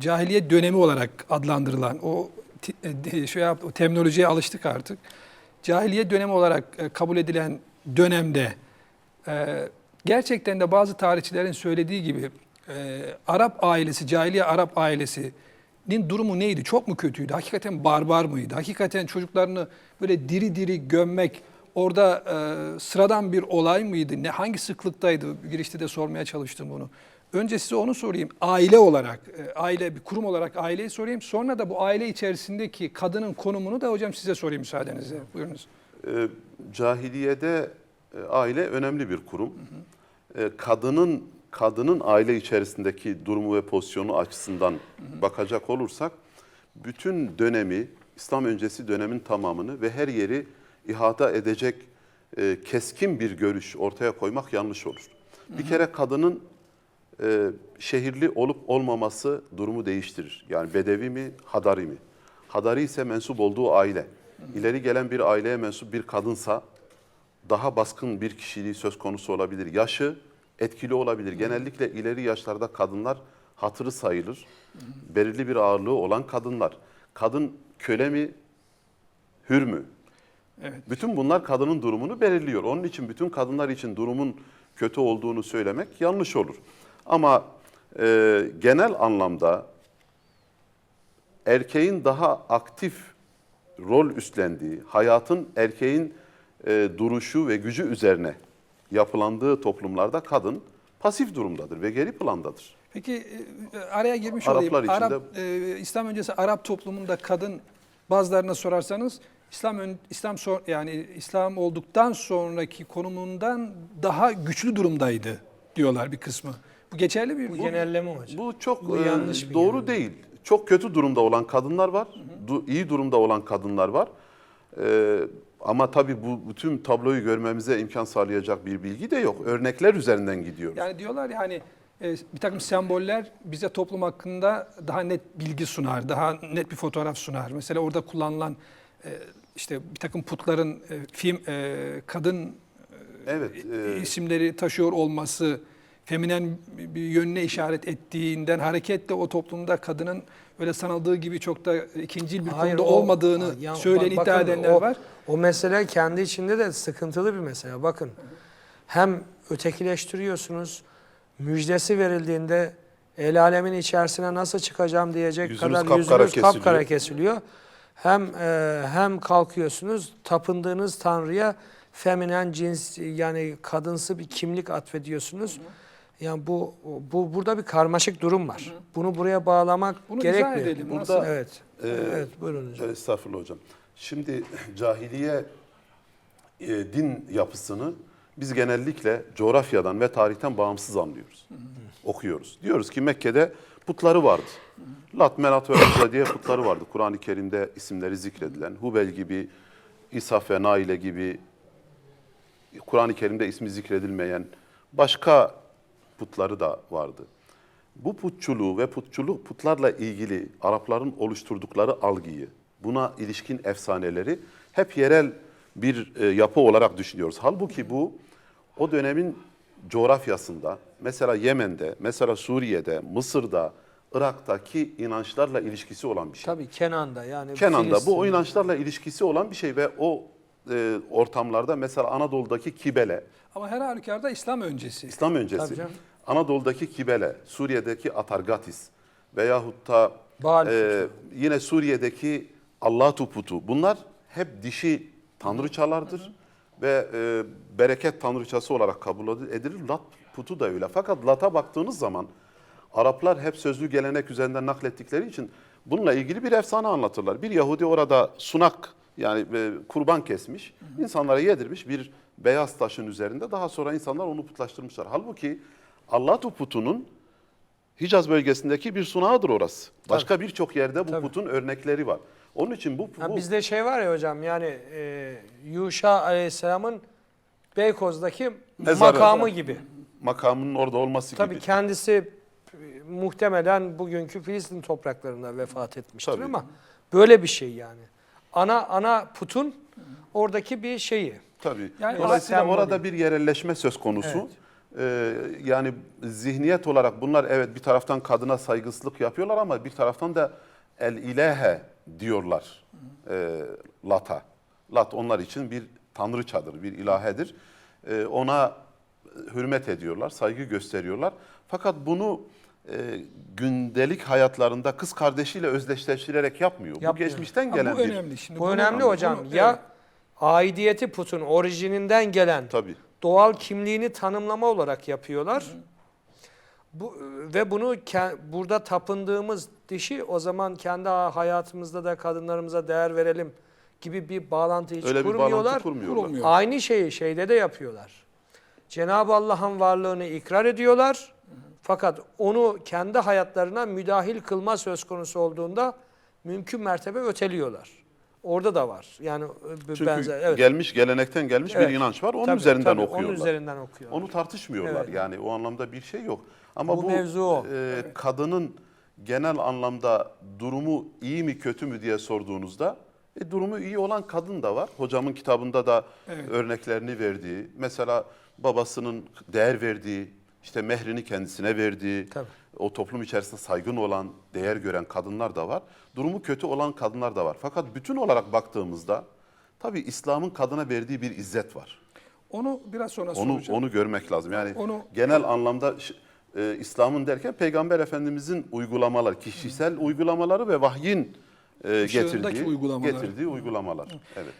cahiliye dönemi olarak adlandırılan o e, şey yap, o terminolojiye alıştık artık. Cahiliye dönemi olarak e, kabul edilen dönemde e, gerçekten de bazı tarihçilerin söylediği gibi Arap ailesi, cahiliye Arap ailesinin durumu neydi? Çok mu kötüydü? Hakikaten barbar mıydı? Hakikaten çocuklarını böyle diri diri gömmek orada sıradan bir olay mıydı? Ne hangi sıklıktaydı? Girişte de sormaya çalıştım bunu. Önce size onu sorayım. Aile olarak, e, aile bir kurum olarak aileyi sorayım. Sonra da bu aile içerisindeki kadının konumunu da hocam size sorayım müsaadenizle. Buyurunuz. E, cahiliyede e, aile önemli bir kurum. E, kadının kadının aile içerisindeki durumu ve pozisyonu açısından bakacak olursak bütün dönemi İslam öncesi dönemin tamamını ve her yeri ihata edecek e, keskin bir görüş ortaya koymak yanlış olur. Bir kere kadının e, şehirli olup olmaması durumu değiştirir. Yani bedevi mi, hadari mi? Hadari ise mensup olduğu aile. İleri gelen bir aileye mensup bir kadınsa daha baskın bir kişiliği söz konusu olabilir. Yaşı etkili olabilir. Genellikle ileri yaşlarda kadınlar hatırı sayılır. Belirli bir ağırlığı olan kadınlar. Kadın köle mi, hür mü? Evet. Bütün bunlar kadının durumunu belirliyor. Onun için bütün kadınlar için durumun kötü olduğunu söylemek yanlış olur. Ama e, genel anlamda erkeğin daha aktif rol üstlendiği, hayatın erkeğin e, duruşu ve gücü üzerine yapılandığı toplumlarda kadın pasif durumdadır ve geri plandadır. Peki e, araya girmiş Araplar olayım. içinde- Arap, e, İslam öncesi Arap toplumunda kadın bazılarına sorarsanız İslam ön- İslam sor, yani İslam olduktan sonraki konumundan daha güçlü durumdaydı diyorlar bir kısmı. Bu geçerli bir Bu genelleme hocam. Bu çok Bu e, yanlış bir doğru genelleme. değil. Çok kötü durumda olan kadınlar var, du- iyi durumda olan kadınlar var. E, ama tabii bu bütün tabloyu görmemize imkan sağlayacak bir bilgi de yok. Örnekler üzerinden gidiyoruz. Yani diyorlar ya hani e, bir takım semboller bize toplum hakkında daha net bilgi sunar, daha net bir fotoğraf sunar. Mesela orada kullanılan e, işte bir takım putların e, film e, kadın evet, e, isimleri taşıyor olması feminen bir yönüne işaret ettiğinden hareketle o toplumda kadının öyle sanıldığı gibi çok da ikincil bir Hayır, konuda o- olmadığını ya söyleyen bak- iddia bakın, edenler o, var. O mesele kendi içinde de sıkıntılı bir mesele. Bakın hem ötekileştiriyorsunuz, müjdesi verildiğinde el alemin içerisine nasıl çıkacağım diyecek Yüzünüz kadar kapkara yüzünüz kapkara kesiliyor. kesiliyor. Hem e, hem kalkıyorsunuz tapındığınız tanrıya feminen cins yani kadınsı bir kimlik atfediyorsunuz. Yani bu bu burada bir karmaşık durum var. Bunu buraya bağlamak Bunu izah gerekmiyor. edelim. Burada- Nasıl? Evet. Ee, evet buyurun hocam. Estağfurullah hocam. Şimdi cahiliye e, din yapısını biz genellikle coğrafyadan ve tarihten bağımsız anlıyoruz. Okuyoruz. Diyoruz ki Mekke'de putları vardı. Lat, Menat ve Uzza diye putları vardı. Kur'an-ı Kerim'de isimleri zikredilen. Hubel gibi, İsaf ve Naile gibi Kur'an-ı Kerim'de ismi zikredilmeyen başka putları da vardı. Bu putçuluğu ve putçuluk putlarla ilgili Arapların oluşturdukları algıyı, buna ilişkin efsaneleri hep yerel bir e, yapı olarak düşünüyoruz. Halbuki bu o dönemin coğrafyasında, mesela Yemen'de, mesela Suriye'de, Mısır'da, Irak'taki inançlarla ilişkisi olan bir şey. Tabii Kenan'da yani Kenan'da bu o inançlarla ilişkisi olan bir şey ve o e, ortamlarda mesela Anadolu'daki Kibele, Ama her halükarda İslam öncesi. İslam Tabii öncesi, canım. Anadolu'daki Kibele, Suriye'deki Atargatis veyahut da Baal e, yine Suriye'deki Allatu putu. Bunlar hep dişi tanrıçalardır ve e, bereket tanrıçası olarak kabul edilir. Lat putu da öyle. Fakat Lat'a baktığınız zaman Araplar hep sözlü gelenek üzerinden naklettikleri için bununla ilgili bir efsane anlatırlar. Bir Yahudi orada sunak yani e, kurban kesmiş, insanlara yedirmiş bir beyaz taşın üzerinde. Daha sonra insanlar onu putlaştırmışlar. Halbuki Allatu putunun Hicaz bölgesindeki bir sunağıdır orası. Başka birçok yerde bu Tabii. putun örnekleri var. Onun için bu, Ha, bu bizde şey var ya hocam yani e, Yuşa Aleyhisselam'ın Beykoz'daki Mezarı. makamı gibi. makamının orada olması Tabii gibi. kendisi e, muhtemelen bugünkü Filistin topraklarında vefat etmiştir Tabii. ama böyle bir şey yani. Ana ana putun oradaki bir şeyi. Tabii. Yani Dolayısıyla orada bir yerelleşme söz konusu. Evet. Ee, yani zihniyet olarak bunlar evet bir taraftan kadına saygısızlık yapıyorlar ama bir taraftan da el ilahe diyorlar e, Lat'a. Lat onlar için bir tanrıçadır, bir ilahedir. Ee, ona hürmet ediyorlar, saygı gösteriyorlar. Fakat bunu e, gündelik hayatlarında kız kardeşiyle özdeşleştirerek yapmıyor. Bu Yapmıyor. geçmişten Ha, gelen bu bir önemli. Şimdi Bu bunu- önemli bunu- hocam. evet. Ya aidiyeti putun orijininden gelen tabii. Doğal kimliğini tanımlama olarak yapıyorlar. Bu ve bunu ke- burada tapındığımız dişi o zaman kendi hayatımızda da kadınlarımıza değer verelim gibi bir bağlantı hiç Öyle bir kurmuyorlar. bağlantı kurmuyorlar. Kurulmuyor. Aynı şeyi şeyde de yapıyorlar. Cenab-ı Allah'ın varlığını ikrar ediyorlar. Fakat onu kendi hayatlarına müdahil kılma söz konusu olduğunda mümkün mertebe öteliyorlar. Orada da var. Yani e, Çünkü benzer. Evet. gelmiş gelenekten gelmiş Evet. bir inanç var. Onun Tabii, üzerinden tabii, okuyorlar. Onun üzerinden okuyorlar. Onu tartışmıyorlar. Evet. Yani o anlamda bir şey yok. Ama Bu bu, mevzu o. e, kadının genel anlamda durumu iyi mi kötü mü diye sorduğunuzda e, durumu iyi olan kadın da var. Hocamın kitabında da Evet. örneklerini verdiği, mesela babasının değer verdiği, işte mehrini kendisine verdiği, Tabii. O toplum içerisinde saygın olan, değer gören kadınlar da var. Durumu kötü olan kadınlar da var. Fakat bütün olarak baktığımızda tabii İslam'ın kadına verdiği bir izzet var. Onu biraz sonra Onu soracağım. onu görmek lazım. Yani Onu- genel anlamda e, İslam'ın derken Peygamber Efendimizin uygulamaları, kişisel uygulamaları ve vahyin e, getirdiği uygulamaları. getirdiği uygulamalar. Evet.